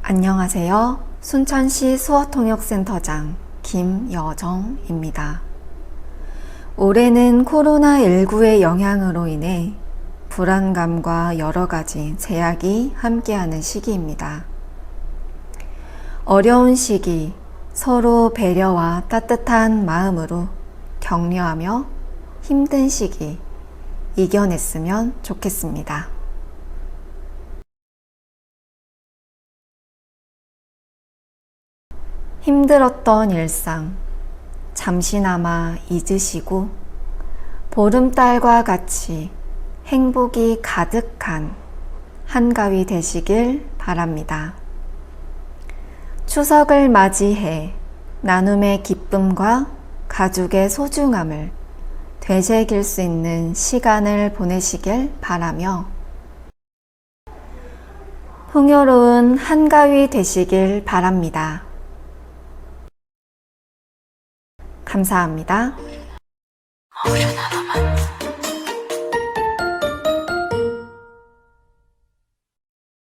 안녕하세요. 순천시 수어통역센터장 김여정입니다. 올해는 코로나19의 영향으로 인해 불안감과 여러 가지 제약이 함께하는 시기입니다. 어려운 시기 서로 배려와 따뜻한 마음으로 격려하며 힘든 시기 이겨냈으면 좋겠습니다. 힘들었던 일상 잠시나마 잊으시고 보름달과 같이 행복이 가득한 한가위 되시길 바랍니다. 추석을 맞이해 나눔의 기쁨과 가족의 소중함을 되새길 수 있는 시간을 보내시길 바라며 풍요로운 한가위 되시길 바랍니다. 감사합니다.